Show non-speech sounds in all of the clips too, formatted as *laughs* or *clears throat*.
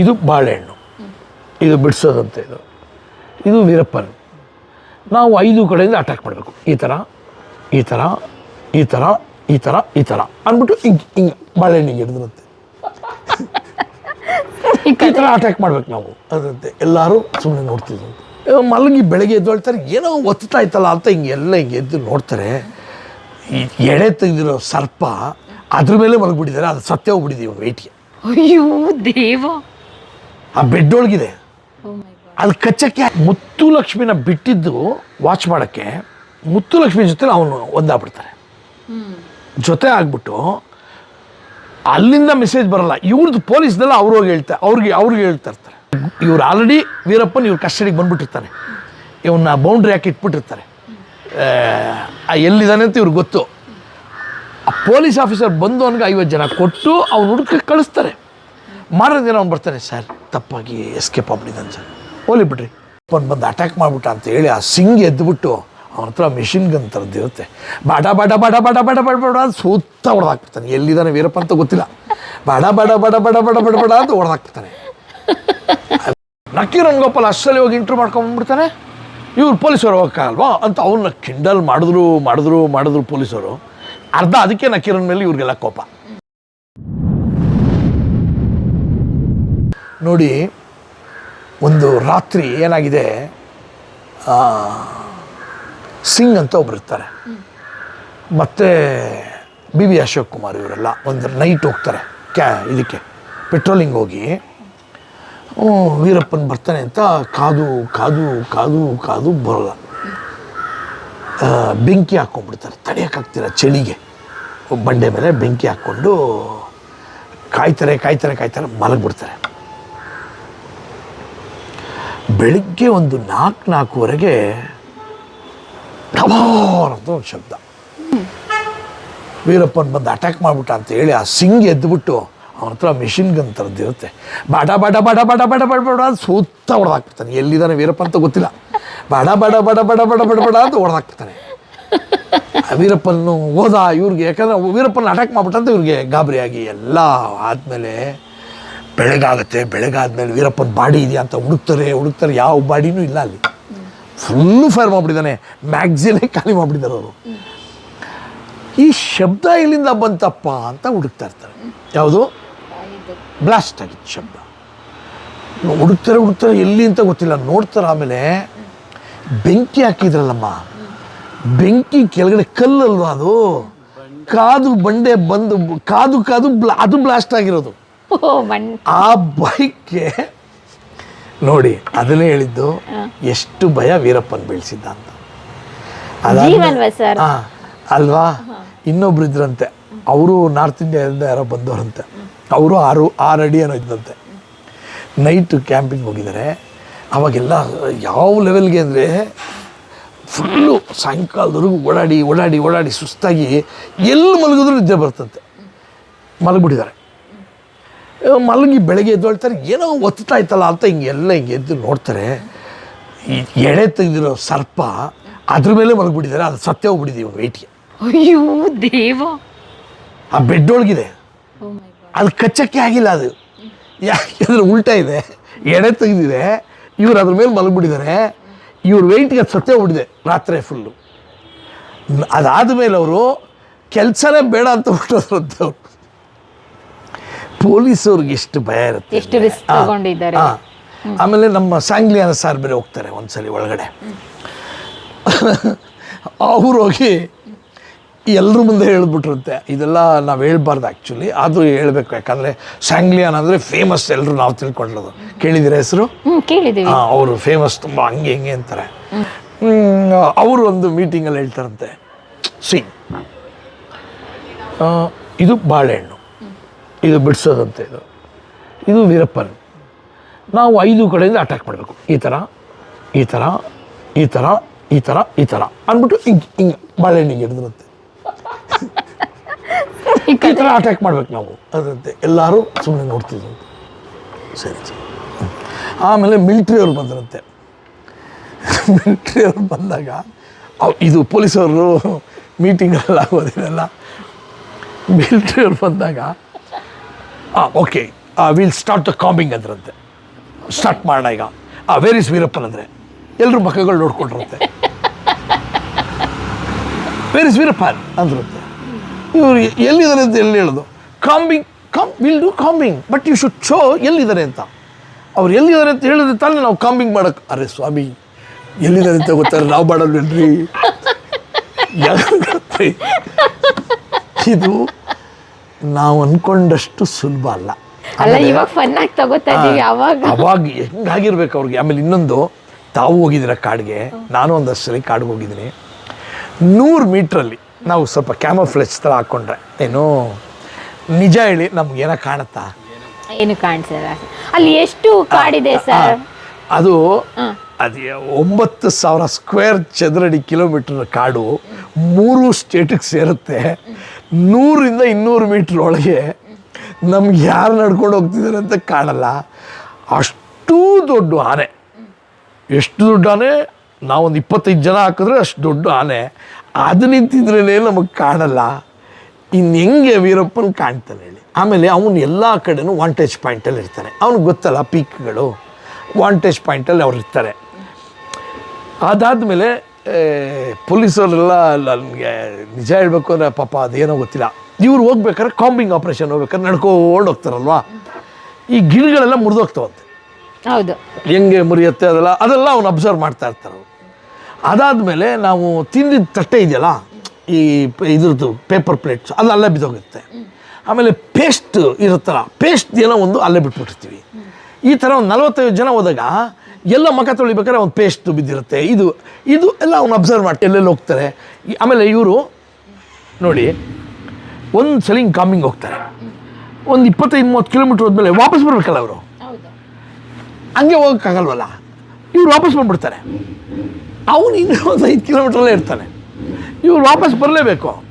ಇದು ಬಾಳೆಹಣ್ಣು. ಇದು ಬಿಡಿಸೋದಂತೆ ಇದು. ಇದು ವೀರಪ್ಪನ್. ನಾವು ಐದು ಕಡೆಯಿಂದ ಅಟ್ಯಾಕ್ ಮಾಡಬೇಕು. ಈ ಥರ ಈ ಥರ ಈ ಥರ ಈ ಥರ ಈ ಥರ ಅಂದ್ಬಿಟ್ಟು ಹಿಂಗೆ ಹಿಂಗೆ ಬಾಳೆಹಣ್ಣಿಗೆ ಹಿಡಿದ್ರಂತೆ. ಈ ಥರ ಅಟ್ಯಾಕ್ ಮಾಡ್ಬೇಕು ನಾವು. ಅದಂತೆ. ಎಲ್ಲರೂ ಸುಮ್ಮನೆ ನೋಡ್ತಿದ್ರು. ಮಲಗಿ ಬೆಳಗ್ಗೆ ಎದ್ದೊಳ್ತಾರೆ ಏನೋ ಒತ್ತಾ ಇತ್ತಲ್ಲ ಅಂತ ಹಿಂಗೆ ಎಲ್ಲ ಹಿಂಗೆ ಎದ್ದು ನೋಡ್ತಾರೆ. ಈ ಎಡೆ ತೆಗೆದಿರೋ ಸರ್ಪ ಅದ್ರ ಮೇಲೆ ಮಲಗಿಬಿಟ್ಟಿದ್ದಾರೆ. ಅದು ಸತ್ಯ ಹೋಗ್ಬಿಟ್ಟಿದ್ದೀವಿ ವೆಯ್ಟ್ಗೆ ಅಯ್ಯೋ ದೇವ. ಆ ಬೆಡ್ ಒಳಗಿದೆ ಅಲ್ಲಿ ಕಚ್ಚಕ್ಕೆ ಮುತ್ತು ಲಕ್ಷ್ಮಿನ ಬಿಟ್ಟಿದ್ದು ವಾಚ್ ಮಾಡೋಕ್ಕೆ ಮುತ್ತು ಲಕ್ಷ್ಮಿ ಜೊತೆ ಅವನು ಒಂದಾಗ್ಬಿಡ್ತಾರೆ. ಜೊತೆ ಆಗ್ಬಿಟ್ಟು ಅಲ್ಲಿಂದ ಮೆಸೇಜ್ ಬರಲ್ಲ. ಇವ್ರದ್ದು ಪೊಲೀಸ್ದೆಲ್ಲ ಅವ್ರು ಹೋಗಿ ಹೇಳ್ತಾರೆ ಅವ್ರಿಗೆ ಅವ್ರಿಗೆ ಹೇಳ್ತಾ ಇರ್ತಾರೆ. ಇವ್ರು ಆಲ್ರೆಡಿ ವೀರಪ್ಪನ ಇವ್ರ ಕಸ್ಟಡಿಗೆ ಬಂದ್ಬಿಟ್ಟಿರ್ತಾನೆ ಇವನ್ನ ಬೌಂಡ್ರಿ ಹಾಕಿ ಇಟ್ಬಿಟ್ಟಿರ್ತಾರೆ. ಎಲ್ಲಿದ್ದಾನೆ ಅಂತ ಇವ್ರಿಗೆ ಗೊತ್ತು. ಆ ಪೊಲೀಸ್ ಆಫೀಸರ್ ಬಂದು ಅವನಿಗೆ ಐವತ್ತು ಜನ ಕೊಟ್ಟು ಅವ್ನು ಹುಡುಕಿ ಕಳಿಸ್ತಾರೆ ಮಾರನೇ ದಿನ ಅವ್ನು ಬರ್ತಾನೆ ಸರ್ ತಪ್ಪಾಗಿ ಎಸ್ಕೇಪ್ ಆಗ್ಬಿಟ್ಟಿದ್ದಾನೆ ಸರ್ ಹೋಲಿ ಬಿಡ್ರಿ ಅವ್ನು ಬಂದು ಅಟ್ಯಾಕ್ ಮಾಡಿಬಿಟ್ಟ ಅಂತ ಹೇಳಿ ಆ ಸಿಂಗ್ ಎದ್ದುಬಿಟ್ಟು ಅವನ ಹತ್ರ ಮಿಷಿನ್ ಗನ್ ಥರದ್ದಿರುತ್ತೆ ಬಾಡ ಬಾಡ ಬಾಡ ಬಾಡ ಬಾಡ ಬಾಡ ಬಾಡ ಅಂತ ಸುತ್ತ ಹೊಡೆದಾಕ್ಬಿಡ್ತಾನೆ ಎಲ್ಲಿದ್ದಾನೆ ವೀರಪ್ಪ ಅಂತ ಗೊತ್ತಿಲ್ಲ ಬಾಡ ಬಾಡ ಬಾಡ ಬಾಡ ಬಾಡ ಬಾಡ ಬಾಡ ಅಂತ ಹೊಡೆದಾಕ್ಬಿಡ್ತಾನೆ ನಕ್ಕಿ ರಂಗೋಪಾಲ್ ಅಷ್ಟರಲ್ಲಿ ಹೋಗಿ ಇಂಟ್ರೂ ಮಾಡ್ಕೊಂಡ್ಬಿಡ್ತಾನೆ ಇವ್ರು ಪೊಲೀಸರು ಹೋಗಕ್ಕಾಗಲ್ವಾ ಅಂತ ಅವನ್ನ ಕಿಂಡಲ್ ಮಾಡಿದ್ರು ಮಾಡಿದ್ರು ಮಾಡಿದ್ರು ಪೊಲೀಸರು ಅರ್ಧ ಅದಕ್ಕೆ ನಕ್ಕೀರನ್ ಮೇಲೆ ಇವ್ರಿಗೆಲ್ಲ ಕೋಪ. ನೋಡಿ, ಒಂದು ರಾತ್ರಿ ಏನಾಗಿದೆ ಸಿಂಗ್ ಅಂತ ಒಬ್ರು ಇರ್ತಾರೆ. ಮತ್ತು ಬಿ ವಿ ಅಶೋಕ್ ಕುಮಾರ್ ಇವರೆಲ್ಲ ಒಂದು ನೈಟ್ ಹೋಗ್ತಾರೆ, ಕ್ಯಾ, ಇದಕ್ಕೆ ಪೆಟ್ರೋಲಿಂಗ್ ಹೋಗಿ. ವೀರಪ್ಪನ ಬರ್ತಾನೆ ಅಂತ ಕಾದು ಕಾದು ಕಾದು ಕಾದು ಬರೋಲ್ಲ. ಬೆಂಕಿ ಹಾಕ್ಕೊಂಡ್ಬಿಡ್ತಾರೆ ತಡೆಯೋಕ್ಕಾಗ್ತಿರ ಚಳಿಗೆ ಬಂಡೆ ಮೇಲೆ ಬೆಂಕಿ ಹಾಕ್ಕೊಂಡು ಕಾಯ್ತಾರೆ ಕಾಯ್ತಾರೆ ಕಾಯ್ತಾರೆ ಮಲಗಿಬಿಡ್ತಾರೆ ಬೆಳಿಗ್ಗೆ ಒಂದು ನಾಲ್ಕು ನಾಲ್ಕುವರೆಗೆ ಟಮಾರ್ ಅಂತ ಒಂದು ಶಬ್ದ ವೀರಪ್ಪನ ಬಂದು ಅಟ್ಯಾಕ್ ಮಾಡಿಬಿಟ್ಟ ಅಂತ ಹೇಳಿ ಆ ಸಿಂಗ್ ಎದ್ದುಬಿಟ್ಟು ಅವನ ಹತ್ರ ಮಿಷಿನ್ ಗನ್ ಥರದ್ದು ಇರುತ್ತೆ ಬಾಡ ಬಾಡ ಬಾಡ ಬಾಡ ಬಾಡ ಬಾಡ ಬಾಡ ಸುತ್ತ ಹೊಡೆದಾಕ್ಬಿಡ್ತಾನೆ ಎಲ್ಲಿದ್ದಾನೆ ವೀರಪ್ಪ ಅಂತ ಗೊತ್ತಿಲ್ಲ ಬಾಡ, ಬಡ ಬಡ ಬಡ ಬಡ ಬಡ ಬಡ ಅಂತ ಹೊಡೆದಾಕ್ಬಿಡ್ತಾನೆ ಆ ವೀರಪ್ಪನ್ನು ಹೋದ ಇವ್ರಿಗೆ, ಯಾಕಂದ್ರೆ ವೀರಪ್ಪನ ಅಟ್ಯಾಕ್ ಮಾಡ್ಬಿಟ್ಟಂತ ಇವ್ರಿಗೆ ಗಾಬರಿಯಾಗಿ ಎಲ್ಲ ಆದಮೇಲೆ ಬೆಳಗಾಗುತ್ತೆ, ಬೆಳಗಾದ್ಮೇಲೆ ವೀರಪ್ಪನ ಬಾಡಿ ಇದೆಯಾ ಅಂತ ಹುಡುಕ್ತಾರೆ ಹುಡುಕ್ತಾರೆ, ಯಾವ ಬಾಡಿನೂ ಇಲ್ಲ ಅಲ್ಲಿ. Full fire ಮಾಡಿಬಿಟ್ಟಿದ್ದಾನೆ. ಮ್ಯಾಗ್ಝಿನೇ ಖಾಲಿ ಮಾಡಿಬಿಟ್ಟಿದ್ದಾರೆ ಅವರು. ಈ ಶಬ್ದ ಇಲ್ಲಿಂದ ಬಂತಪ್ಪ ಅಂತ ಹುಡುಕ್ತಾ ಇರ್ತಾರೆ. ಯಾವುದು? ಬ್ಲಾಸ್ಟ್ ಆಗಿತ್ತು ಶಬ್ದ. ಹುಡುಕ್ತಾರೆ ಹುಡುಕ್ತಾರೆ, ಎಲ್ಲಿ ಅಂತ ಗೊತ್ತಿಲ್ಲ. ನೋಡ್ತಾರೆ ಆಮೇಲೆ ಬೆಂಕಿ ಹಾಕಿದ್ರಲ್ಲಮ್ಮ. ಬೆಂಕಿ ಕೆಳಗಡೆ ಕಲ್ಲಲ್ವಾ ಅದು? ಕಾದು ಬಂಡೆ ಬಂದು ಕಾದು ಕಾದು ಬ್ಲಾ ಅದು ಬ್ಲಾಸ್ಟ್ ಆಗಿರೋದು. ಆ ಬೈಕ್ಗೆ ನೋಡಿ ಅದನ್ನೇ ಹೇಳಿದ್ದು ಎಷ್ಟು ಭಯ ವೀರಪ್ಪನ್ ಬೆಳೆಸಿದ್ದ ಅಂತ. ಅಲ್ವಾ? ಇನ್ನೊಬ್ರು ಇದ್ರಂತೆ. ಅವರು ನಾರ್ತ್ ಇಂಡಿಯಾದಿಂದ ಯಾರೋ ಬಂದವರಂತೆ. ಅವರು ಆರು ಆರು ಅಡಿ ಏನೋ ಇದ್ದಂತೆ ನೈಟ್ ಕ್ಯಾಂಪಿಂಗ್ ಹೋಗಿದ್ದಾರೆ. ಅವಾಗೆಲ್ಲ ಯಾವ ಲೆವೆಲ್ಗೆ ಅಂದರೆ ಫುಲ್ಲು ಸಾಯಂಕಾಲದವರೆಗೂ ಓಡಾಡಿ ಓಡಾಡಿ ಓಡಾಡಿ ಸುಸ್ತಾಗಿ ಎಲ್ಲಿ ಮಲಗಿದ್ರು ನಿದ್ದೆ ಬರ್ತಂತೆ. ಮಲಗಿಬಿಟ್ಟಿದ್ದಾರೆ. ಮಲಗಿ ಬೆಳಗ್ಗೆ ಎದ್ದೊಳ್ತಾರೆ ಏನೋ ಒತ್ತಾ ಇತ್ತಲ್ಲ ಅಂತ ಹಿಂಗೆ ಎಲ್ಲ ಹಿಂಗೆ ಎದ್ದು ನೋಡ್ತಾರೆ. ಈ ಎಡೆ ತೆಗೆದಿರೋ ಸರ್ಪ ಅದ್ರ ಮೇಲೆ ಮಲಗಿಬಿಟ್ಟಿದ್ದಾರೆ ಅದು ಸತ್ಯ ಹೋಗ್ಬಿಟ್ಟಿದ್ದೀವಿ ವೆಯ್ಟ್ಗೆ ಅಯ್ಯೋ ದೇವ. ಆ ಬೆಡ್ ಒಳಗಿದೆ. ಅದು ಕಚ್ಚಕ್ಕೆ ಆಗಿಲ್ಲ ಅದು. ಯಾಕೆ ಯಾಕೆಂದ್ರೆ ಉಲ್ಟಾ ಇದೆ ಎಡೆ ತೆಗೆದಿದೆ ಇವ್ರು ಅದ್ರ ಮೇಲೆ ಮಲಗಿಬಿಟ್ಟಿದ್ದಾರೆ. ಇವ್ರ ವೆಯ್ಟ್ಗೆ ಅದು ಸತ್ಯ ಹೋಗ್ಬಿಟ್ಟಿದೆ ರಾತ್ರಿ ಫುಲ್ಲು ಅದಾದ ಮೇಲೆ ಅವರು ಕೆಲಸನೇ ಬೇಡ ಅಂತ ಹೊರಟೋದ್ರಂತೆ ಅವರು. ಪೊಲೀಸವ್ರಿಗೆ ಎಷ್ಟು ಭಯ ಇರುತ್ತೆ ಎಷ್ಟು ರಿಸ್ಕ್ ತಗೊಂಡಿದ್ದಾರೆ. ಆಮೇಲೆ ನಮ್ಮ ಸಾಂಗ್ಲಿಯಾನ ಸಾರ್ ಬೇರೆ ಹೋಗ್ತಾರೆ ಒಂದ್ಸಲಿ ಒಳಗಡೆ. *laughs* ಅವ್ರು ಹೋಗಿ ಎಲ್ಲರ ಮುಂದೆ ಹೇಳ್ಬಿಟ್ಟಿರುತ್ತೆ. ಇದೆಲ್ಲ ನಾವು ಹೇಳ್ಬಾರ್ದು ಆ್ಯಕ್ಚುಲಿ ಆದರೂ ಹೇಳಬೇಕು. ಯಾಕಂದರೆ ಸ್ಯಾಂಗ್ಲಿಯಾನ್ ಅಂದರೆ ಫೇಮಸ್ ಎಲ್ಲರೂ ನಾವು ತಿಳ್ಕೊಂಡಿರೋದು ಕೇಳಿದಿರ ಹೆಸರು? ಹಾಂ ಅವರು ಫೇಮಸ್ ತುಂಬ ಹಂಗೆ ಹಿಂಗೆ ಅಂತಾರೆ. ಅವರು ಒಂದು ಮೀಟಿಂಗಲ್ಲಿ ಹೇಳ್ತಾರಂತೆ. ಸಿ ಇದು ಬಾಳೆಹಣ್ಣು. ಇದು ಬಿಡಿಸೋದಂತೆ ಇದು. ಇದು ವೀರಪ್ಪನ್. ನಾವು ಐದು ಕಡೆಯಿಂದ ಅಟ್ಯಾಕ್ ಮಾಡಬೇಕು. ಈ ಥರ ಈ ಥರ ಈ ಥರ ಈ ಥರ ಈ ಥರ ಅಂದ್ಬಿಟ್ಟು ಹಿಂಗೆ ಹಿಂಗೆ ಬಾಳೆಹಣ್ಣಿಗೆ ಹಿಡಿದ್ರಂತೆ ಈ ಥರ ಅಟ್ಯಾಕ್ ಮಾಡ್ಬೇಕು ನಾವು. ಅದಂತೆ. ಎಲ್ಲರೂ ಸುಮ್ಮನೆ ನೋಡ್ತಿದ್ರು. ಸರಿ ಸರಿ. ಆಮೇಲೆ ಮಿಲ್ಟ್ರಿಯವ್ರು ಬಂದರಂತೆ. ಅವ್ರು ಬಂದಾಗ ಇದು ಪೊಲೀಸವರು ಮೀಟಿಂಗಲ್ಲ ಆಗೋದಿಲ್ಲ ಮಿಲ್ಟ್ರಿಯವ್ರು ಬಂದಾಗ ಹಾಂ okay will start the combing ಅಂದ್ರಂತೆ. ಸ್ಟಾರ್ಟ್ ಮಾಡೋಣ ಈಗ. ಆ ವೇರ್ ಇಸ್ ವೀರಪ್ಪನ್ ಅಂದರೆ? ಎಲ್ಲರೂ ಮಕ್ಕಳು ನೋಡ್ಕೊಂಡಿರುತ್ತೆ ವೇರ್ *laughs* ಇಸ್ ವೀರಪ್ಪನ್ ಅಂದ್ರಂತೆ. ಇವರು ಎಲ್ಲಿದ್ದಾರೆ ಅಂತ ಎಲ್ಲಿ ಹೇಳೋದು? Combing calm will do combing but you should show ಎಲ್ಲಿದ್ದಾರೆ ಅಂತ. ಅವ್ರು ಎಲ್ಲಿದ್ದಾರೆ ಅಂತ ಹೇಳಿದ್ರೆ ತಾನೇ ನಾವು ಕಾಂಬಿಂಗ್ ಮಾಡೋಕ್ಕೆ ಅರೆ ಸ್ವಾಮಿ ಎಲ್ಲಿದ್ದಾರೆ ಅಂತ ಗೊತ್ತಾರೆ ನಾವು ಮಾಡಲ್ವೇನ್ರಿ? ಯಾಕೆ? ಇದು ನಾವು ಅನ್ಕೊಂಡಷ್ಟು ಸುಲಭ ಅಲ್ಲ. ಅಲ್ಲ ಇವಾಗ ಫನ್ನಾಗಿ ತಗೋತಾ ಇದೀವಿ ಅವಾಗ. ಅವಾಗ ಹೆಂಗಾಗಿರ್ಬೇಕು ಅವ್ರಿಗೆ? ಆಮೇಲೆ ಇನ್ನೊಂದು ತಾವು ಹೋಗಿದ್ದೀರ ಕಾಡಿಗೆ ನಾನು ಒಂದಷ್ಟು ಸಲ ಕಾಡಿಗೆ ಹೋಗಿದ್ದೀನಿ. ನೂರು ಮೀಟ್ರಲ್ಲಿ ನಾವು ಸ್ವಲ್ಪ ಕ್ಯಾಮೋಫ್ಲೆಚ್ ಥರ ಹಾಕ್ಕೊಂಡ್ರೆ ಏನು ನಿಜ ಹೇಳಿ ನಮ್ಗೆ ಏನೋ ಕಾಣುತ್ತಾ? ಏನು ಕಾಣಿಸಲ್ಲ ಅಲ್ಲಿ ಎಷ್ಟು ಕಾಡಿದೆ ಸರ್? ಅದು ಅದು ಒಂಬತ್ತು ಸಾವಿರ ಸ್ಕ್ವೇರ್ ಚದರಡಿ ಕಿಲೋಮೀಟರ್ ಕಾಡು ಮೂರು ಸ್ಟೇಟಿಗೆ ಸೇರುತ್ತೆ. ನೂರಿಂದ ಇನ್ನೂರು ಮೀಟ್ರ್ ಒಳಗೆ ನಮ್ಗೆ ಯಾರು ನಡ್ಕೊಂಡು ಹೋಗ್ತಿದ್ದಾರೆ ಅಂತ ಕಾಣಲ್ಲ. ಅಷ್ಟೂ ದೊಡ್ಡ ಆನೆ. ಎಷ್ಟು ದೊಡ್ಡ ಆನೆ? ನಾವೊಂದು ಇಪ್ಪತ್ತೈದು ಜನ ಹಾಕಿದ್ರೆ ಅಷ್ಟು ದೊಡ್ಡ ಆನೆ. ಅದು ನಿಂತಿದ್ರೇ ನಮಗೆ ಕಾಣಲ್ಲ. ಇನ್ನು ಹೆಂಗೆ ವೀರಪ್ಪನ ಕಾಣ್ತಾನೆ ಹೇಳಿ. ಆಮೇಲೆ ಅವನು ಎಲ್ಲ ಕಡೆನೂ ವಾಂಟೇಜ್ ಪಾಯಿಂಟಲ್ಲಿ ಇರ್ತಾನೆ ಅವ್ನಿಗೆ ಗೊತ್ತಲ್ಲ ಪೀಕ್ಗಳು ವಾಂಟೇಜ್ ಪಾಯಿಂಟಲ್ಲಿ ಅವ್ರು ಇರ್ತಾರೆ. ಅದಾದಮೇಲೆ ಪೊಲೀಸವರೆಲ್ಲ ನನಗೆ ನಿಜ ಹೇಳಬೇಕು ಅಂದರೆ ಪಾಪ ಅದೇನೋ ಗೊತ್ತಿಲ್ಲ. ಇವ್ರು ಹೋಗ್ಬೇಕಾದ್ರೆ ಕಾಂಬಿಂಗ್ ಆಪ್ರೇಷನ್ ಹೋಗ್ಬೇಕಾದ್ರೆ ನಡ್ಕೊಂಡು ಹೋಗ್ತಾರಲ್ವಾ? ಈ ಗಿಡಗಳೆಲ್ಲ ಮುರಿದೋಗ್ತಾವಂತೆ. ಹೌದು. ಹೆಂಗೆ ಮುರಿಯುತ್ತೆ ಅದೆಲ್ಲ ಅದೆಲ್ಲ ಅವ್ನು ಅಬ್ಸರ್ವ್ ಮಾಡ್ತಾ ಇರ್ತಾರೆ. ಅದಾದಮೇಲೆ ನಾವು ತಿಂದಿದ್ದ ತಟ್ಟೆ ಇದೆಯಲ್ಲ ಈ ಇದ್ರದ್ದು ಪೇಪರ್ ಪ್ಲೇಟ್ಸ್ ಅದು ಅಲ್ಲೇ ಬಿದ್ದೋಗುತ್ತೆ. ಆಮೇಲೆ ಪೇಸ್ಟ್ ಇರುತ್ತಲ್ಲ ಪೇಸ್ಟ್ ಏನೋ ಒಂದು ಅಲ್ಲೇ ಬಿಟ್ಬಿಟ್ಟಿರ್ತೀವಿ. ಈ ಥರ ಒಂದು ನಲವತ್ತೈದು ಜನ ಹೋದಾಗ ಎಲ್ಲ ಮಖ ತೊಳಿಬೇಕಾದ್ರೆ ಒಂದು ಪೇಸ್ಟ್ ಬಿದ್ದಿರುತ್ತೆ. ಇದು ಇದು ಎಲ್ಲ ಅವ್ನು ಅಬ್ಸರ್ವ್ ಮಾಡಿ ಎಲ್ಲೆಲ್ಲಿ ಹೋಗ್ತಾರೆ. ಆಮೇಲೆ ಇವರು ನೋಡಿ ಒಂದು ಸಲ ಹಿಂಗೆ ಕಾಮಿಂಗ್ ಹೋಗ್ತಾರೆ. ಒಂದು ಇಪ್ಪತ್ತೈದು ಮೂವತ್ತು ಕಿಲೋಮೀಟ್ರ್ ಹೋದ್ಮೇಲೆ ವಾಪಸ್ ಬರಬೇಕಲ್ಲ ಅವರು? ಹಂಗೆ ಹೋಗೋಕ್ಕಾಗಲ್ವಲ್ಲ? ಇವ್ರು ವಾಪಸ್ ಬಂದ್ಬಿಡ್ತಾರೆ. ಅವನು ಇನ್ನೂ ಒಂದು ಐದು ಕಿಲೋಮೀಟ್ರಲ್ಲೇ ಇರ್ತಾನೆ. ಇವ್ರು ವಾಪಸ್ ಬರಲೇಬೇಕು.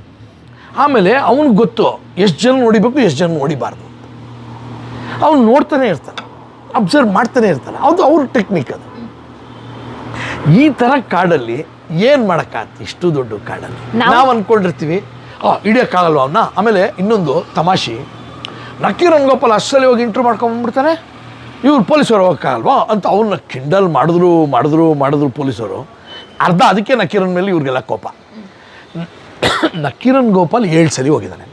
ಆಮೇಲೆ ಅವನಿಗೆ ಗೊತ್ತು ಎಷ್ಟು ಜನ ನೋಡಿಬೇಕು ಎಷ್ಟು ಜನ ನೋಡಿಬಾರ್ದು ಅವನು ನೋಡ್ತಾನೆ ಇರ್ತಾನೆ ಅಬ್ಸರ್ವ್ ಮಾಡ್ತಾನೆ ಇರ್ತಾನೆ. ಅದು ಅವ್ರ ಟೆಕ್ನಿಕ್ ಅದು. ಈ ಥರ ಕಾಡಲ್ಲಿ ಏನು ಮಾಡೋಕ್ಕಾಗತ್ತೆ ಇಷ್ಟು ದೊಡ್ಡ ಕಾಡಲ್ಲಿ? ನಾವು- ಅಂದ್ಕೊಂಡಿರ್ತೀವಿ ಹಿಡಿಯೋಕ್ಕಾಗಲ್ವ ಅವನ್ನ ಆಮೇಲೆ ಇನ್ನೊಂದು ತಮಾಷೆ. ನಕ್ಕಿ ರಂಗೋಪಾಲ್ ಅಷ್ಟಲ್ಲಿ ಹೋಗಿ ಇಂಟ್ರೂ ಮಾಡ್ಕೊಂಬಂದ್ಬಿಡ್ತಾನೆ. ಇವ್ರು ಪೊಲೀಸರು ಹೋಗೋಕ್ಕಾಗಲ್ವಾ ಅಂತ ಅವನ್ನ ಕಿಂಡಲ್ ಮಾಡಿದ್ರು ಮಾಡಿದ್ರು ಮಾಡಿದ್ರು ಪೊಲೀಸರು ಅರ್ಧ ಅದಕ್ಕೆ ನಕೀರನ್ ಮೇಲೆ ಇವ್ರಿಗೆಲ್ಲ ಕೋಪ. ನಕೀರನ್ ಗೋಪಾಲ್ ಏಳು ಸಲ ಹೋಗಿದ್ದಾನೆ.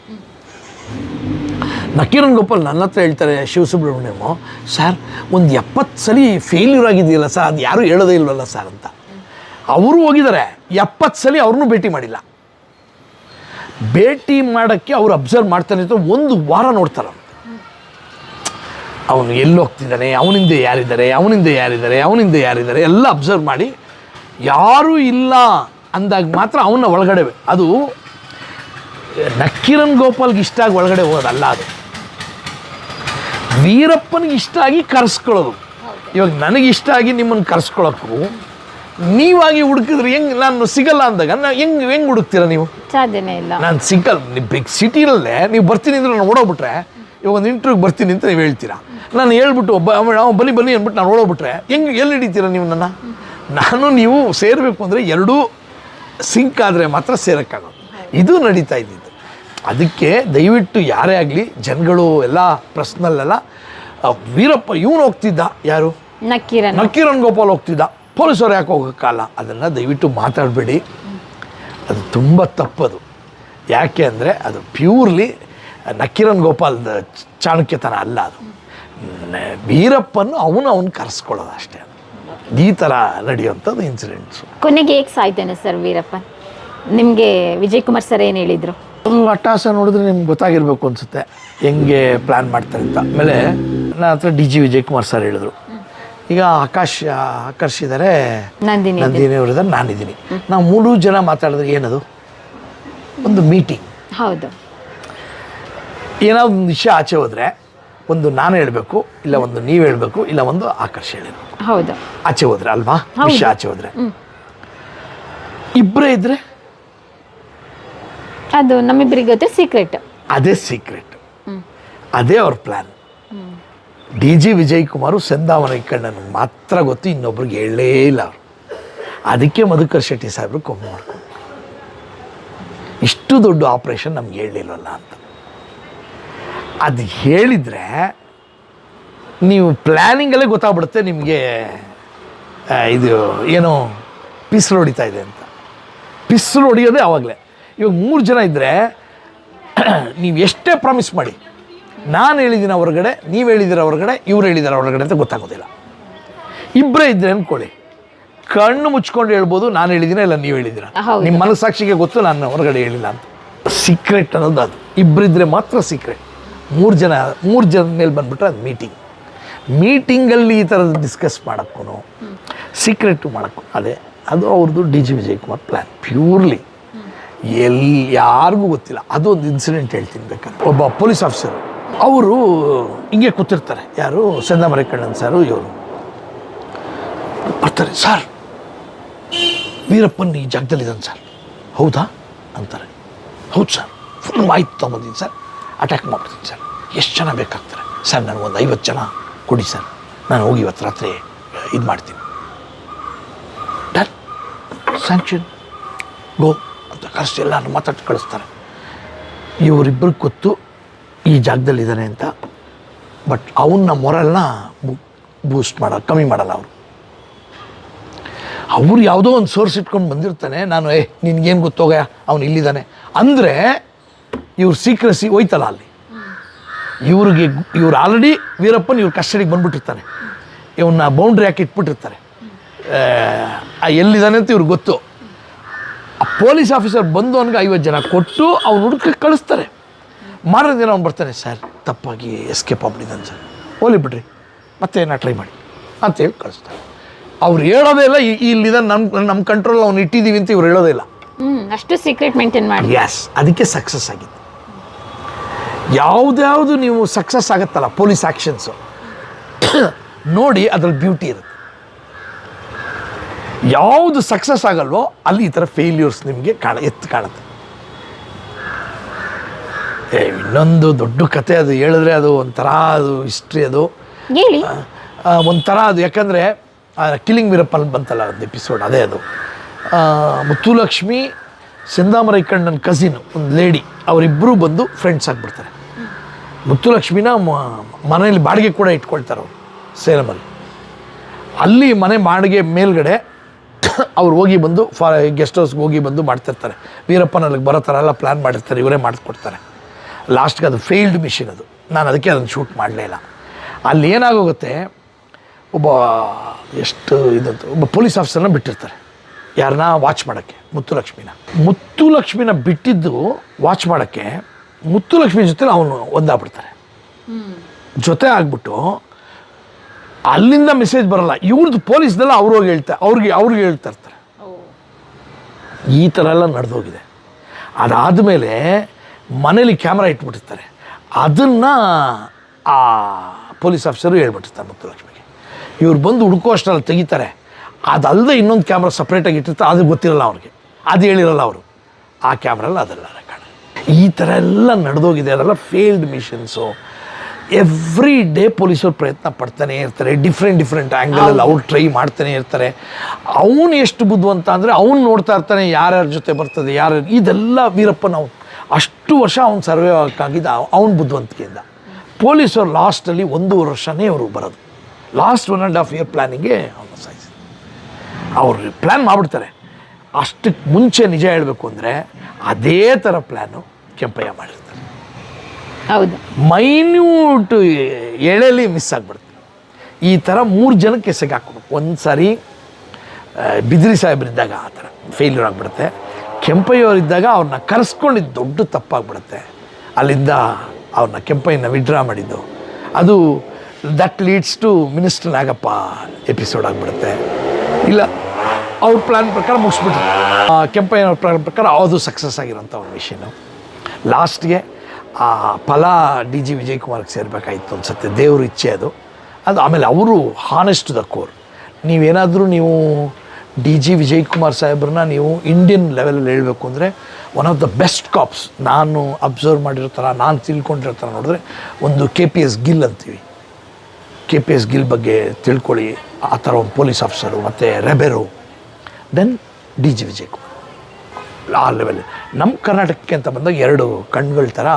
ನಕೀರನ್ ಗೋಪಾಲ್ ನನ್ನ ಹತ್ರ ಹೇಳ್ತಾರೆ ಶಿವಸುಬ್ರಹ್ಮಣ್ಯಮು ಸರ್, ಒಂದು ಎಪ್ಪತ್ತು ಸಲ ಫೇಲ್ಯೂರ್ ಆಗಿದೆಯಲ್ಲ ಸರ್, ಅದು ಯಾರೂ ಹೇಳೋದೇ ಇಲ್ವಲ್ಲ ಸರ್ ಅಂತ. ಅವರು ಹೋಗಿದ್ದಾರೆ, ಎಪ್ಪತ್ತು ಸಲ ಅವ್ರನ್ನೂ ಭೇಟಿ ಮಾಡಿಲ್ಲ. ಭೇಟಿ ಮಾಡೋಕ್ಕೆ ಅವ್ರು ಅಬ್ಸರ್ವ್ ಮಾಡ್ತಾನೆ ಅಂತ ಒಂದು ವಾರ ನೋಡ್ತಾರೆ ಅವನು ಎಲ್ಲಿ ಹೋಗ್ತಿದ್ದಾನೆ, ಅವನಿಂದ ಯಾರಿದ್ದಾರೆ ಅವನಿಂದ ಯಾರಿದ್ದಾರೆ ಅವನಿಂದ ಯಾರಿದ್ದಾರೆ, ಎಲ್ಲ ಅಬ್ಸರ್ವ್ ಮಾಡಿ ಯಾರೂ ಇಲ್ಲ ಅಂದಾಗ ಮಾತ್ರ ಅವನ ಒಳಗಡೆ ಅದು ನಕ್ಕಿರನ್ ಗೋಪಾಲ್ಗೆ ಇಷ್ಟ ಆಗಿ ಒಳಗಡೆ ಹೋಗೋದಲ್ಲ ಅದು. ವೀರಪ್ಪನಿಗೆ ಇಷ್ಟ ಆಗಿ ಕರೆಸ್ಕೊಳ್ಳೋದು. ಇವಾಗ ನನಗೆ ಇಷ್ಟ ಆಗಿ ನಿಮ್ಮನ್ನು ಕರೆಸ್ಕೊಳ್ಳೋಕ್ಕೂ ನೀವಾಗಿ ಹುಡುಕಿದ್ರೆ ಹೆಂಗೆ ನಾನು ಸಿಗಲ್ಲ ಅಂದಾಗ ನಾ ಹೆಂಗೆ ಹೆಂಗೆ ಹುಡುಕ್ತೀರ ನೀವು? ಸಾಧ್ಯನೇ ಇಲ್ಲ. ನಾನು ಸಿಗಲ್ಲ ನೀವು ಬಿಗ್ ಸಿಟಿಯಲ್ಲೇ ನೀವು ಬರ್ತೀನಿ ಅಂದ್ರೆ ನಾನು ಓಡೋಗ್ಬಿಟ್ರೆ ಇವಾಗ ಒಂದು ಇಂಟರ್ವ್ಯೂಗೆ ಬರ್ತೀನಿ ಅಂತ ನೀವು ಹೇಳ್ತೀರಾ? ನಾನು ಹೇಳ್ಬಿಟ್ಟು ಒಬ್ಬ ಬನ್ನಿ ಬನ್ನಿ ಅಂದ್ಬಿಟ್ಟು ನಾನು ಓಡೋಗ್ಬಿಟ್ರೆ ಹೆಂಗೆ ಎಲ್ಲಿ ಹಿಡಿತೀರಾ ನೀವು ನನ್ನ? ನಾನು ನೀವು ಸೇರಬೇಕು ಅಂದರೆ ಎರಡೂ ಸಿಂಕ್ ಆದರೆ ಮಾತ್ರ ಸೇರೋಕ್ಕಾಗೋದು. ಇದು ನಡೀತಾ ಇದ್ದಿದ್ದು. ಅದಕ್ಕೆ ದಯವಿಟ್ಟು ಯಾರೇ ಆಗಲಿ ಜನಗಳು ಎಲ್ಲ ಪ್ರಶ್ನಲ್ಲೆಲ್ಲ ವೀರಪ್ಪ ಇವನು ಹೋಗ್ತಿದ್ದ. ಯಾರು? ನಕ್ಕೀರನ್. ನಕ್ಕೀರನ್ ಗೋಪಾಲ್ ಹೋಗ್ತಿದ್ದ. ಪೊಲೀಸರು ಯಾಕೆ ಹೋಗೋಕ್ಕಲ್ಲ ಅದನ್ನು ದಯವಿಟ್ಟು ಮಾತಾಡಬೇಡಿ. ಅದು ತುಂಬ ತಪ್ಪದು. ಯಾಕೆ ಅಂದರೆ ಅದು ಪ್ಯೂರ್ಲಿ ನಕ್ಕೀರನ್ ಗೋಪಾಲ್ದ ಚಾಣಕ್ಯತನ ಅಲ್ಲ ಅದು. ವೀರಪ್ಪನ್ನು ಅವನು ಅವನು ಕರೆಸ್ಕೊಳ್ಳೋದು ಅಷ್ಟೇ ಈ ಥರ ನಡೆಯುವಂಥದ್ದು ಇನ್ಸಿಡೆಂಟ್ಸು ಕೊನೆಗೆ ಹೇಗೆ ಸಾಯ್ತೇನೆ ಸರ್ ವೀರಪ್ಪ? ನಿಮಗೆ ವಿಜಯ್ ಕುಮಾರ್ ಸರ್ ಏನು ಹೇಳಿದರು? ಅಟ್ಟಾಸ ನೋಡಿದ್ರೆ ನಿಮ್ಗೆ ಗೊತ್ತಾಗಿರ್ಬೇಕು ಅನಿಸುತ್ತೆ. ಹೆಂಗೆ ಪ್ಲ್ಯಾನ್ ಮಾಡ್ತಾರೆ ಅಂತ. ಆಮೇಲೆ ನನ್ನ ಹತ್ರ D G Vijay Kumar sir ಹೇಳಿದ್ರು. ಈಗ ಆಕಾಶ್ ಆಕರ್ಷಿದರೆ ನಂದಿನಿ. ನಂದಿನಿ ಅವರಿದ್ದಾರೆ ನಾನಿದ್ದೀನಿ. ನಾವು ಮೂರು ಜನ ಮಾತಾಡಿದ್ರೆ ಏನದು? ಒಂದು ಮೀಟಿಂಗ್ ಹೌದು. ಏನಾದ್ರು ಒಂದು ವಿಷಯ ಆಚೆ ಹೋದರೆ ಒಂದು ನಾನು ಹೇಳಬೇಕು ಇಲ್ಲ ಒಂದು ನೀವು ಹೇಳಬೇಕು ಇಲ್ಲ ಒಂದು ಆಕರ್ಷ ಹೇಳಬೇಕು ಹೌದು. ಆಚೆ ಹೋದ್ರೆ ಅಲ್ವಾ? ವಿಷ ಆಚೆ ಹೋದ್ರೆ. ಇಬ್ಬರೇ ಇದ್ರೆ? ಅದು ನಮ್ಮಿಬ್ಬರಿಗೆ ಗೊತ್ತೆ ಸೀಕ್ರೆಟ್ ಅದೇ ಸೀಕ್ರೆಟ್ ಅದೇ ಅವ್ರ plan D G Vijay Kumar ಸಂದಾವನ ಕಣ್ಣನ್ನು ಮಾತ್ರ ಗೊತ್ತು ಇನ್ನೊಬ್ರಿಗೆ ಹೇಳಲೇ ಇಲ್ಲ ಅವರು. ಅದಕ್ಕೆ ಮಧುಕರ್ ಶೆಟ್ಟಿ ಸಾಹೇಬ್ರು ಕೊಮ್ಮೆ ಮಾಡ್ಕೊಂಡು ಇಷ್ಟು ದೊಡ್ಡ ಆಪರೇಷನ್ ನಮ್ಗೆ ಹೇಳಲಿಲ್ಲ ಅಂತ. ಅದು ಹೇಳಿದರೆ ನೀವು ಪ್ಲ್ಯಾನಿಂಗಲ್ಲೇ ಗೊತ್ತಾಗ್ಬಿಡುತ್ತೆ ನಿಮಗೆ ಇದು ಏನು ಪಿಸ್ಲು ಹೊಡಿತಾ ಇದೆ ಅಂತ. ಪಿಸ್ಲು ಹೊಡಿಯೋದೇ ಆವಾಗಲೇ. ಇವಾಗ ಮೂರು ಜನ ಇದ್ದರೆ *clears throat* ನೀವು ಎಷ್ಟೇ ಪ್ರಾಮಿಸ್ ಮಾಡಿ ನಾನು ಹೇಳಿದ್ದೀನಿ ಹೊರಗಡೆ ನೀವು ಹೇಳಿದ್ದೀರ ಹೊರಗಡೆ ಇವ್ರು ಹೇಳಿದ್ದಾರೆ ಹೊರಗಡೆ ಅಂತ ಗೊತ್ತಾಗೋದಿಲ್ಲ. ಇಬ್ಬರೇ ಇದ್ದರೆ ಅಂದ್ಕೊಳ್ಳಿ ಕಣ್ಣು ಮುಚ್ಕೊಂಡು ಹೇಳ್ಬೋದು ನಾನು ಹೇಳಿದ್ದೀನ ಇಲ್ಲ ನೀವು ಹೇಳಿದ್ದೀರ ನಿಮ್ಮ ಮನಸ್ಸಾಕ್ಷಿಗೆ ಗೊತ್ತು ನಾನು ಹೊರಗಡೆ ಹೇಳಿಲ್ಲ ಅಂತ. ಸೀಕ್ರೆಟ್ ಅನ್ನೋದು ಅದು. ಇಬ್ಬರಿದ್ರೆ ಮಾತ್ರ ಸೀಕ್ರೆಟ್ ಮೂರು ಜನ ಮೂರು ಜನ ಮೇಲೆ ಬಂದುಬಿಟ್ರೆ ಅದು ಮೀಟಿಂಗ್ ಮೀಟಿಂಗಲ್ಲಿ ಈ ಥರದ್ದು ಡಿಸ್ಕಸ್ ಮಾಡೋಕ್ಕೂ ಸೀಕ್ರೆಟು ಮಾಡೋಕ್ಕೂ, ಅದೇ, ಅದು ಅವ್ರದ್ದು D G Vijay Kumar plan purely ಎಲ್ಲಿ ಯಾರಿಗೂ ಗೊತ್ತಿಲ್ಲ. ಅದು ಒಂದು ಇನ್ಸಿಡೆಂಟ್ ಹೇಳ್ತೀನಿ ಬೇಕಾದ್ರೆ. ಒಬ್ಬ ಪೊಲೀಸ್ ಆಫೀಸರ್ ಅವರು ಹಿಂಗೆ ಕೂತಿರ್ತಾರೆ. ಯಾರು? ಸಂದಾಮರೆ ಕಣ್ಣನ್ ಸಾರು ಇವರು. ಬರ್ತಾರೆ ಸರ್ ವೀರಪ್ಪನ್ ಈ ಜಾಗದಲ್ಲಿದ್ದಾನೆ ಸರ್ ಹೌದಾ? ಅಂತಾರೆ. ಹೌದು ಸರ್ ಫುಲ್ ಮಾಹಿತಿ ತೊಗೊಂಬಂದಿದ್ದೀನಿ ಸರ್ ಅಟ್ಯಾಕ್ ಮಾಡ್ತೀನಿ ಸರ್ ಎಷ್ಟು ಜನ ಬೇಕಾಗ್ತಾರೆ? ಸರ್ ನನಗೊಂದು ಐವತ್ತು ಜನ. ಕೊಡಿ ಸರ್. ನಾನು ಹೋಗಿ ಇವತ್ತು ರಾತ್ರಿ ಇದು ಮಾಡ್ತೀನಿ. ಡನ್. ಸ್ಯಾಂಕ್ಷನ್ ಗೋ ಅಂತ ಕರೆಸಿ ಎಲ್ಲರೂ ಮಾತಾಡಿ ಕಳಿಸ್ತಾರೆ. ಇವರಿಬ್ಬರು ಗೊತ್ತು ಈ ಜಾಗದಲ್ಲಿದ್ದಾನೆ ಅಂತ. ಬಟ್ ಅವನ್ನ ಮೊರಲ್ನ ಬೂಸ್ಟ್ ಮಾಡೋ, ಕಮ್ಮಿ ಮಾಡಲ್ಲ ಅವರು. ಅವ್ರು ಯಾವುದೋ ಒಂದು ಸೋರ್ಸ್ ಇಟ್ಕೊಂಡು ಬಂದಿರ್ತಾನೆ. ನಾನು, ಏ, ನಿನ್ಗೇನು ಗೊತ್ತೋಗ ಅವನು ಇಲ್ಲಿದ್ದಾನೆ ಅಂದರೆ ಇವ್ರ ಸೀಕ್ರೆಸಿ ಹೋಯ್ತಲ್ಲ ಅಲ್ಲಿ. ಇವ್ರಿಗೆ ಇವ್ರು ಆಲ್ರೆಡಿ ವೀರಪ್ಪನ ಇವ್ರ ಕಸ್ಟಡಿಗೆ ಬಂದ್ಬಿಟ್ಟಿರ್ತಾನೆ ಇವನ್ನ ಬೌಂಡ್ರಿ ಹಾಕಿ ಇಟ್ಬಿಟ್ಟಿರ್ತಾರೆ. ಆ, ಎಲ್ಲಿದ್ದಾನೆ ಅಂತ ಇವ್ರಿಗೆ ಗೊತ್ತು. ಆ ಪೊಲೀಸ್ ಆಫೀಸರ್ ಬಂದು ಅವನಿಗೆ ಐವತ್ತು ಜನ ಕೊಟ್ಟು ಅವ್ನು ಹುಡುಕ ಕಳಿಸ್ತಾರೆ. ಮಾರನೇ ದಿನ ಅವ್ನು ಬರ್ತಾನೆ ಸರ್ ತಪ್ಪಾಗಿ ಎಸ್ಕೇಪ್ ಆಗ್ಬಿಟ್ಟಿದ್ದಾನೆ ಸರ್. ಹೋಲಿ ಬಿಡ್ರಿ. ಮತ್ತೆ ನಾ ಟ್ರೈ ಮಾಡಿ. ಅಂತ ಹೇಳಿ ಕಳಿಸ್ತಾರೆ. ಅವ್ರು ಹೇಳೋದೇ ಇಲ್ಲ ಇಲ್ಲಿದ ನಮ್ಮ ನಮ್ಮ ಕಂಟ್ರೋಲ್ ಅವ್ನು ಇಟ್ಟಿದ್ದೀವಿ ಅಂತ ಇವ್ರು ಹೇಳೋದೇ ಇಲ್ಲ. ಅಷ್ಟು ಸೀಕ್ರೆಟ್ ಮೇಂಟೈನ್ ಮಾಡಿ. ಎಸ್ ಅದಕ್ಕೆ ಸಕ್ಸಸ್ ಆಗಿದೆ. ಯಾವುದ್ಯಾವುದು ನೀವು ಸಕ್ಸಸ್ ಆಗುತ್ತಲ್ಲ ಪೊಲೀಸ್ ಆ್ಯಕ್ಷನ್ಸು ನೋಡಿ ಅದ್ರಲ್ಲಿ ಬ್ಯೂಟಿ ಇರುತ್ತೆ. ಯಾವುದು ಸಕ್ಸಸ್ ಆಗಲ್ವೋ ಅಲ್ಲಿ ಈ ಥರ ಫೇಲ್ಯೂರ್ಸ್ ನಿಮಗೆ ಕಾಣ ಎತ್ತು ಕಾಣುತ್ತೆ. ಏ ಇನ್ನೊಂದು ದೊಡ್ಡ ಕತೆ ಅದು ಹೇಳಿದ್ರೆ ಅದು ಒಂಥರ ಅದು ಹಿಸ್ಟ್ರಿ ಅದು. ಒಂಥರ ಅದು ಯಾಕಂದರೆ ಕಿಲಿಂಗ್ ವೀರಪ್ಪನ್ ಬಂತಲ್ಲ ಅದು ಎಪಿಸೋಡ್ ಅದೇ ಅದು. ಮುತ್ತುಲಕ್ಷ್ಮಿ ಸಿಂಧಾಮರೈ ಕಣ್ಣನ ಕಸಿನ್ ಒಂದು ಲೇಡಿ ಅವರಿಬ್ಬರು ಬಂದು ಫ್ರೆಂಡ್ಸ್ ಆಗಿಬಿಡ್ತಾರೆ. ಮುತ್ತುಲಕ್ಷ್ಮಿನ ಮನೆಯಲ್ಲಿ ಬಾಡಿಗೆ ಕೂಡ ಇಟ್ಕೊಳ್ತಾರೆ ಅವರು, ಸೇಲಮಲ್ಲಿ. ಅಲ್ಲಿ ಮನೆ ಬಾಡಿಗೆ ಮೇಲ್ಗಡೆ *coughs* ಅವ್ರು ಹೋಗಿ ಬಂದು ಫಾ ಗೆಸ್ಟ್ ಹೌಸ್ಗೆ ಹೋಗಿ ಬಂದು ಮಾಡ್ತಿರ್ತಾರೆ. ವೀರಪ್ಪನ ಅಲ್ಲಿಗೆ ಬರೋ ಥರ ಎಲ್ಲ ಪ್ಲ್ಯಾನ್ ಮಾಡಿರ್ತಾರೆ, ಇವರೇ ಮಾಡಿಸ್ಕೊಡ್ತಾರೆ ಲಾಸ್ಟ್ಗೆ ಅದು ಫೇಲ್ಡ್ ಮಿಷಿನ್ ಅದು. ನಾನು ಅದಕ್ಕೆ ಅದನ್ನು ಶೂಟ್ ಮಾಡಲೇ ಇಲ್ಲ. ಅಲ್ಲಿ ಏನಾಗೋಗುತ್ತೆ, ಒಬ್ಬ ಎಷ್ಟು ಇದಂತ ಒಬ್ಬ ಪೊಲೀಸ್ ಆಫೀಸರ್ನ ಬಿಟ್ಟಿರ್ತಾರೆ. ಯಾರನ್ನ ವಾಚ್ ಮಾಡೋಕ್ಕೆ? ಮುತ್ತುಲಕ್ಷ್ಮಿನ. ಮುತ್ತುಲಕ್ಷ್ಮಿನ ಬಿಟ್ಟಿದ್ದು ವಾಚ್ ಮಾಡೋಕ್ಕೆ ಮುತ್ತುಲಕ್ಷ್ಮಿ ಜೊತೆ ಅವನು ಒಂದಾಗ್ಬಿಡ್ತಾರೆ. ಜೊತೆ ಆಗ್ಬಿಟ್ಟು ಅಲ್ಲಿಂದ ಮೆಸೇಜ್ ಬರಲ್ಲ. ಇವ್ರದ್ದು ಪೊಲೀಸ್ದೆಲ್ಲ ಅವ್ರು ಹೋಗಿ ಹೇಳ್ತಾರೆ ಅವ್ರಿಗೆ ಅವ್ರಿಗೆ ಹೇಳ್ತಾ ಇರ್ತಾರೆ. ಈ ಥರ ಎಲ್ಲ ನಡೆದೋಗಿದೆ. ಅದಾದಮೇಲೆ ಮನೇಲಿ ಕ್ಯಾಮ್ರಾ ಇಟ್ಬಿಟ್ಟಿರ್ತಾರೆ. ಅದನ್ನು ಆ ಪೊಲೀಸ್ ಆಫೀಸರು ಹೇಳ್ಬಿಟ್ಟಿರ್ತಾರೆ ಮುತ್ತುಲಕ್ಷ್ಮಿಗೆ. ಇವ್ರು ಬಂದು ಹುಡುಕೋ ಅಷ್ಟರಲ್ಲಿ ತೆಗಿತಾರೆ. ಅದಲ್ಲದೆ ಇನ್ನೊಂದು ಕ್ಯಾಮ್ರಾ ಸಪ್ರೇಟಾಗಿ ಇಟ್ಟಿರ್ತಾರೆ. ಅದು ಗೊತ್ತಿರಲ್ಲ ಅವ್ರಿಗೆ. ಅದು ಹೇಳಿರಲ್ಲ ಅವರು. ಆ ಕ್ಯಾಮ್ರಲ್ಲಿ ಅದಲ್ಲ. ಈ ಥರ ಎಲ್ಲ ನಡೆದೋಗಿದೆ ಅದೆಲ್ಲ ಫೇಲ್ಡ್ ಮಿಷನ್ಸು ಎವ್ರಿ ಡೇ ಪೊಲೀಸರು ಪ್ರಯತ್ನ ಪಡ್ತಾನೆ ಇರ್ತಾರೆ ಡಿಫ್ರೆಂಟ್ ಡಿಫ್ರೆಂಟ್ ಆ್ಯಂಗಲಲ್ಲಿ ಅವ್ರು ಟ್ರೈ ಮಾಡ್ತಾನೆ ಇರ್ತಾರೆ. ಅವನು ಎಷ್ಟು ಬುದ್ಧಿವಂತ ಅಂದರೆ ಅವ್ನು ನೋಡ್ತಾ ಇರ್ತಾನೆ ಯಾರ್ಯಾರ ಜೊತೆ ಬರ್ತದೆ ಯಾರು ಇದೆಲ್ಲ ವೀರಪ್ಪನ ಅವ್ನು ಅಷ್ಟು ವರ್ಷ ಅವ್ನು ಸರ್ವೇ ಆಗಿದ್ದ ಅವ್ನ ಬುದ್ಧಿವಂತಿಕೆಯಿಂದ. ಪೊಲೀಸರು ಲಾಸ್ಟಲ್ಲಿ ಒಂದೂವರೆ ವರ್ಷನೇ ಅವರು ಬರೋದು. Last one and half year ಪ್ಲ್ಯಾನಿಂಗೆ ಅವನು ಸಾಯಿಸಿ. ಅವರು ಪ್ಲ್ಯಾನ್ ಮಾಡಿಬಿಡ್ತಾರೆ. ಅಷ್ಟಕ್ಕೆ ಮುಂಚೆ ನಿಜ ಹೇಳಬೇಕು ಅಂದರೆ ಅದೇ ಥರ ಪ್ಲ್ಯಾನು ಕೆಂಪಯ್ಯ ಮಾಡಿರ್ತಾರೆ. ಹೌದು. ಮೈನ್ಯೂಟ್ ಎಳೆಲಿ ಮಿಸ್ ಆಗಿಬಿಡುತ್ತೆ. ಈ ಥರ ಮೂರು ಜನಕ್ಕೆ ಹಾಕ್ಬೇಕು ಒಂದು ಸಾರಿ ಬಿದ್ರಿ ಸಾಹೇಬ್ರಿದ್ದಾಗ ಆ ಥರ ಫೇಲ್ಯೂರ್ ಆಗಿಬಿಡುತ್ತೆ. ಕೆಂಪಯ್ಯವರಿದ್ದಾಗ ಅವ್ರನ್ನ ಕರೆಸ್ಕೊಂಡಿದ್ದು ದೊಡ್ಡ ತಪ್ಪಾಗ್ಬಿಡುತ್ತೆ. ಅಲ್ಲಿಂದ ಅವ್ರನ್ನ ಕೆಂಪಯ್ಯನ ವಿಡ್ರಾ ಮಾಡಿದ್ದು. ಅದು that leads to minister Nagappa episode ಆಗಿಬಿಡುತ್ತೆ. ಇಲ್ಲ ಅವ್ರ ಪ್ಲ್ಯಾನ್ ಪ್ರಕಾರ ಮುಗಿಸ್ಬಿಟ್ರು. ಕೆಂಪಯ್ಯನವ್ರ ಪ್ಲ್ಯಾನ್ ಪ್ರಕಾರ ಅದು ಸಕ್ಸಸ್ ಆಗಿರೋಂಥ ಒಂದು ವಿಷಯನು. ಲಾಸ್ಟ್ಗೆ ಆ ಫಲ ಡಿ ಜಿ ವಿಜಯ್ ಕುಮಾರ್ಗೆ ಸೇರಬೇಕಾಯಿತು ಅನ್ಸುತ್ತೆ. ದೇವ್ರ ಇಚ್ಛೆ ಅದು. ಅದು ಆಮೇಲೆ ಅವರು ಹಾನೆಸ್ಟ್ ದ ಕೋರ್ ನೀವೇನಾದರೂ ನೀವು ಡಿ ಜಿ ವಿಜಯ್ ಕುಮಾರ್ ಸಾಹೇಬ್ರನ್ನ ನೀವು ಇಂಡಿಯನ್ ಲೆವೆಲಲ್ಲಿ ಹೇಳಬೇಕು ಅಂದರೆ one of the best cops ನಾನು ಅಬ್ಸರ್ವ್ ಮಾಡಿರೋ ಥರ, ನಾನು ತಿಳ್ಕೊಂಡಿರೋ ನೋಡಿದ್ರೆ ಒಂದು ಕೆ ಪಿ ಎಸ್ ಗಿಲ್ ಅಂತೀವಿ. ಕೆ ಪಿ ಎಸ್ ಗಿಲ್ ಬಗ್ಗೆ ತಿಳ್ಕೊಳ್ಳಿ. ಆ ಥರ ಒಂದು ಪೊಲೀಸ್ ಆಫೀಸರು ಮತ್ತು ರೆಬೆರು then D G Vijay Kumar ಆ ಲೆವೆಲ್ ನಮ್ಮ ಕರ್ನಾಟಕಕ್ಕೆ ಅಂತ ಬಂದಾಗ ಎರಡು ಕಣ್ಗಳ ಥರ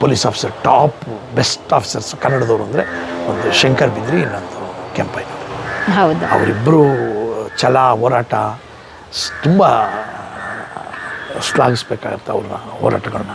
police officer top best officers ಕನ್ನಡದವರು ಅಂದರೆ ಒಂದು ಶಂಕರ್ ಬಿದ್ರಿ ಇನ್ನೊಂದು ಕೆಂಪಯ್ಯನವರು. ಹೌದು? ಅವರಿಬ್ಬರು ಛಲ ಹೋರಾಟ ತುಂಬ ಶ್ಲಾಘಿಸ್ಬೇಕಾಗತ್ತೆ ಅವ್ರನ್ನ ಹೋರಾಟಗಳನ್ನ